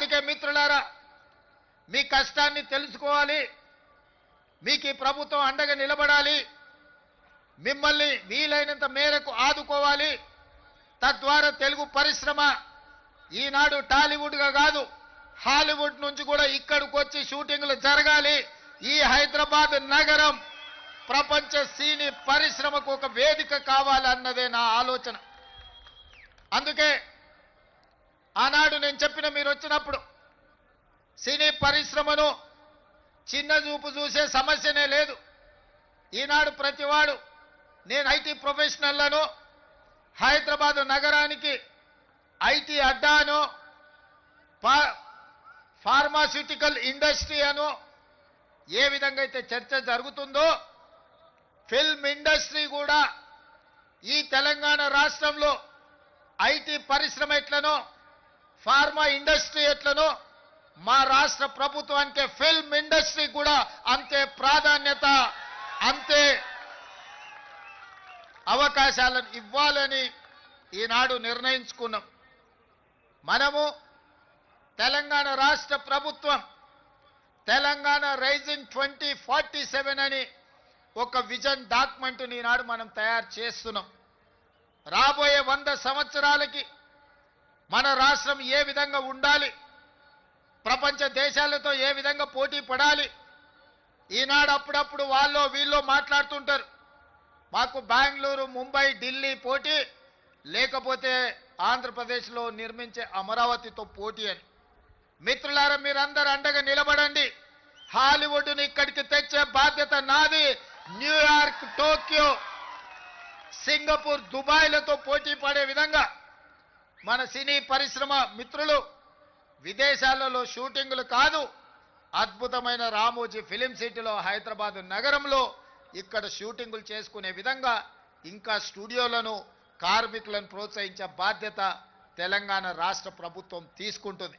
అందుకే మిత్రులారా మీ కష్టాన్ని తెలుసుకోవాలి మీకు ఈ ప్రభుత్వం అండగా నిలబడాలి మిమ్మల్ని వీలైనంత మేరకు ఆదుకోవాలి. తద్వారా తెలుగు పరిశ్రమ ఈనాడు టాలీవుడ్గా కాదు హాలీవుడ్ నుంచి కూడా ఇక్కడికి వచ్చి షూటింగ్లు జరగాలి. ఈ హైదరాబాద్ నగరం ప్రపంచ సినీ పరిశ్రమకు ఒక వేదిక కావాలన్నదే నా ఆలోచన. అందుకే ఆనాడు నేను చెప్పిన మీరు వచ్చినప్పుడు సినీ పరిశ్రమను చిన్న చూపు చూసే సమస్యనే లేదు. ఈనాడు ప్రతివాడు నేను ఐటీ ప్రొఫెషనల్లను హైదరాబాద్ నగరానికి ఐటీ అడ్డాను ఫార్మాస్యూటికల్ ఇండస్ట్రీ అను ఏ విధంగా అయితే చర్చ జరుగుతుందో ఫిల్మ్ ఇండస్ట్రీ కూడా ఈ తెలంగాణ రాష్ట్రంలో ఐటీ పరిశ్రమ ఎట్లనో ఫార్మా ఇండస్ట్రీ ఎట్లనో మా రాష్ట్ర ప్రభుత్వానికి ఫిల్మ్ ఇండస్ట్రీ కూడా అంతే ప్రాధాన్యత అంతే అవకాశాలను ఇవ్వాలని ఈనాడు నిర్ణయించుకున్నాం. మనము తెలంగాణ రాష్ట్ర ప్రభుత్వం Telangana rising twenty forty seven అని ఒక విజన్ డాక్యుమెంట్ ఈనాడు మనం తయారు చేస్తున్నాం. రాబోయే వంద సంవత్సరాలకి మన రాష్ట్రం ఏ విధంగా ఉండాలి? ప్రపంచ దేశాలతో ఏ విధంగా పోటీ పడాలి? ఈనాడు అప్పుడప్పుడు వాళ్ళు వీళ్ళు మాట్లాడుతుంటారు. మాకు బెంగళూరు ముంబై ఢిల్లీ పోటీ లేకపోతే ఆంధ్రప్రదేశ్లో నిర్మించే అమరావతితో పోటీ అని. మిత్రులారా మీరందరూ అండగా నిలబడండి. హాలీవుడ్ని ఇక్కడికి తెచ్చే బాధ్యత నాది. న్యూయార్క్ టోక్యో సింగపూర్ దుబాయ్లతో పోటీ పడే విధంగా. మన సినీ పరిశ్రమ మిత్రులు విదేశాలలో షూటింగులు కాదు. అద్భుతమైన రామోజీ ఫిలిం సిటీలో హైదరాబాద్ నగరంలో ఇక్కడ షూటింగులు చేసుకునే విధంగా ఇంకా స్టూడియోలను కార్మికులను ప్రోత్సహించే బాధ్యత తెలంగాణ రాష్ట్ర ప్రభుత్వం తీసుకుంటుంది.